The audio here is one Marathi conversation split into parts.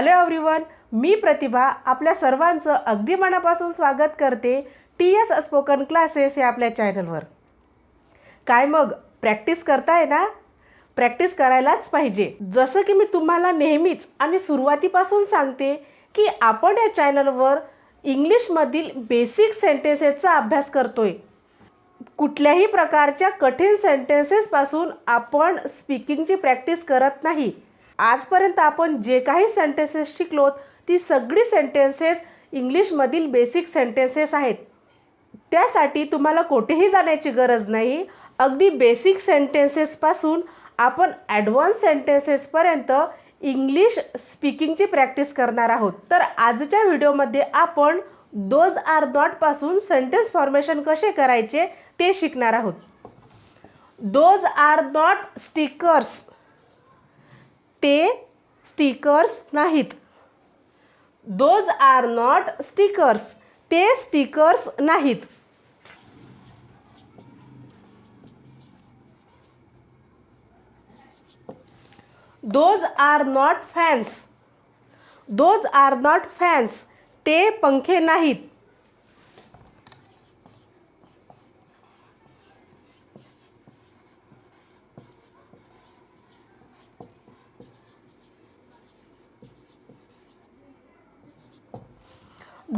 हॅलो एव्हरीवन मी प्रतिभा आपल्या सर्वांचं अगदी मनापासून स्वागत करते टी एस स्पोकन क्लासेस या आपल्या चॅनलवर. काय मग प्रॅक्टिस करताय ना? प्रॅक्टिस करायलाच पाहिजे. जसं की मी तुम्हाला नेहमीच आणि सुरुवातीपासून सांगते की आपण या चॅनलवर इंग्लिशमधील बेसिक सेंटेन्सेसचा अभ्यास करतोय. कुठल्याही प्रकारच्या कठीण सेंटेन्सेसपासून आपण स्पीकिंगची प्रॅक्टिस करत नाही. आजपर्यंत आपण जे काही सेंटेन्सेस शिकलोत ती सगळी सेंटेन्सेस इंग्लिशमधील बेसिक सेंटेन्सेस आहेत. त्यासाठी तुम्हाला कुठेही जाण्याची गरज नाही. अगदी बेसिक सेंटेन्सेसपासून आपण ॲडव्हान्स सेंटेन्सेसपर्यंत इंग्लिश स्पीकिंगची प्रॅक्टिस करणार आहोत. तर आजच्या व्हिडिओमध्ये आपण दोज आर डॉटपासून सेंटेन्स फॉर्मेशन कसे करायचे ते शिकणार आहोत. दोज आर नॉट स्टिकर्स ते स्टिकर्स नाहीत. दोज आर नॉट स्टिकर्स ते स्टिकर्स नाहीत. Those are not fans those are not fans ते पंखे नाहीत.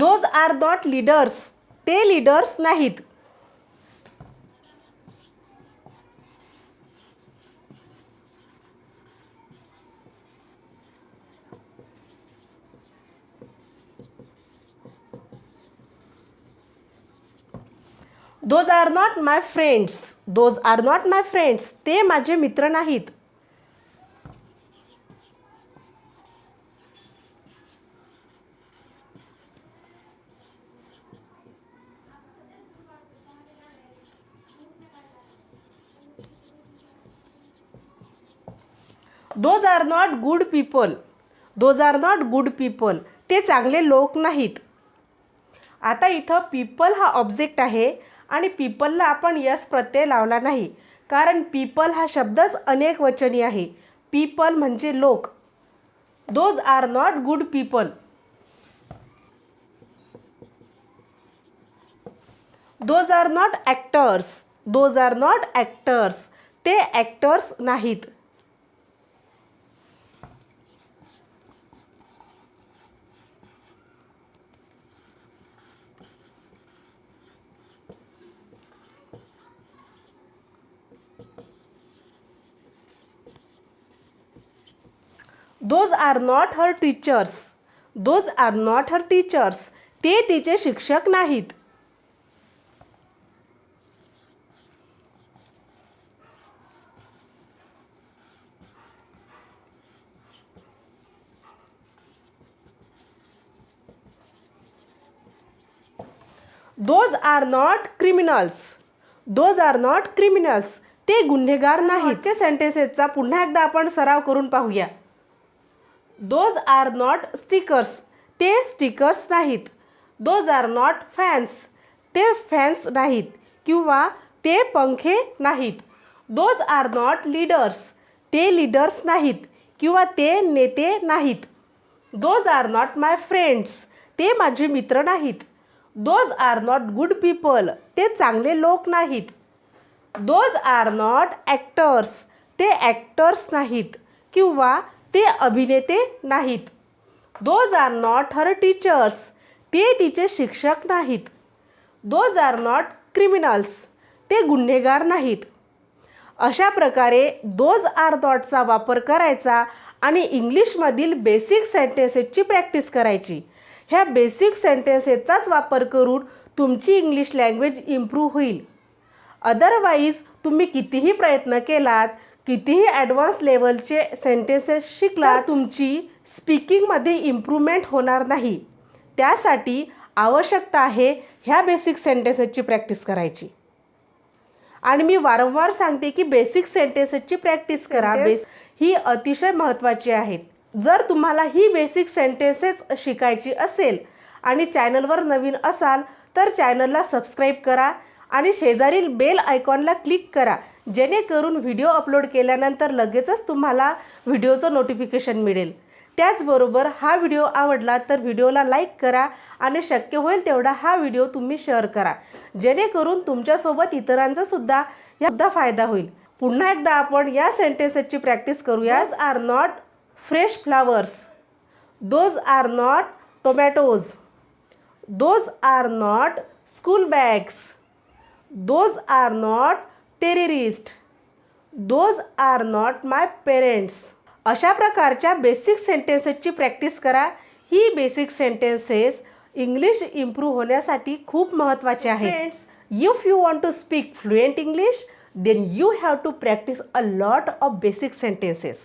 दोज आर नॉट लीडर्स ते लीडर्स नाहीत. Those are not my friends those are not my friends ते माझे मित्र नाहीत. Those are not good people those are not good people ते चांगले लोक नाहीत. आता इथं पीपल हा ऑब्जेक्ट आहे आणि पीपलला आपण यस प्रत्यय लावला नाही. कारण पीपल हा शब्दच अनेक वचनी आहे. पीपल म्हणजे लोक. Those are not good people those are not actors those are not actors ते ॲक्टर्स नाहीत. Those are not her teachers those are not her teachers ते तिचे शिक्षक नाहीत. Those are not criminals those are not criminals ते गुन्हेगार नाहीत. सेंटेसेसचा पुन्हा एकदा आपण सराव करून पाहूया. दोज आर नॉट स्टिकर्स ते स्टिकर्स नाहीत. दोज आर नॉट फॅन्स ते फॅन्स नाहीत. किंवा ते पंखे नाहीत. दोज आर नॉट लीडर्स ते लीडर्स नाहीत. किंवा ते नेते नाहीत. Those are not my friends ते माझे मित्र नाहीत. Those are not good people ते चांगले लोक नाहीत. दोज आर नॉट ॲक्टर्स ते ॲक्टर्स नाहीत. किंवा ते अभिनेते नाहीत. Those are not her teachers ते तिचे शिक्षक नाहीत. दोज आर नॉट क्रिमिनल्स ते गुन्हेगार नाहीत. अशा प्रकारे दोज आर नॉटचा वापर करायचा आणि इंग्लिशमधील बेसिक सेंटेन्सेसची प्रॅक्टिस करायची. ह्या बेसिक सेंटेन्सेसचाच वापर करून तुमची इंग्लिश लँग्वेज इम्प्रूव्ह होईल. अदरवाईज तुम्ही कितीही प्रयत्न केलात कितीही ॲडव्हान्स लेवलचे सेंटेन्सेस शिकला तुमची स्पीकिंगमध्ये इम्प्रूव्हमेंट होणार नाही. त्यासाठी आवश्यकता आहे ह्या बेसिक सेंटेन्सेसची प्रॅक्टिस करायची. आणि मी वारंवार सांगते की बेसिक सेंटेन्सेसची प्रॅक्टिस करा. बेस ही अतिशय महत्त्वाची आहेत. जर तुम्हाला ही बेसिक सेंटेन्सेस शिकायची असेल आणि चॅनलवर नवीन असाल तर चॅनलला सबस्क्राईब करा आणि शेजारील बेल आयकॉनला क्लिक करा. जेणेकरून व्हिडिओ अपलोड केल्यानंतर लगेचच तुम्हाला व्हिडिओचं नोटिफिकेशन मिळेल. त्याचबरोबर हा व्हिडिओ आवडला तर व्हिडिओला लाईक करा आणि शक्य होईल तेवढा हा व्हिडिओ तुम्ही शेअर करा. जेणेकरून तुमच्यासोबत इतरांचा सुद्धा यासुद्धा फायदा होईल. पुन्हा एकदा आपण या सेंटेन्सेसची प्रॅक्टिस करूया. Are not fresh flowers those are not tomatoes those are not school bags those are not terrorist. Those are not my parents अशा प्रकारच्या बेसिक सेंटेन्सेसची प्रॅक्टिस करा. ही बेसिक सेंटेन्सेस इंग्लिश इम्प्रूव्ह होण्यासाठी खूप महत्त्वाचे आहे friends if you want to speak fluent English then you have to practice a lot of basic sentences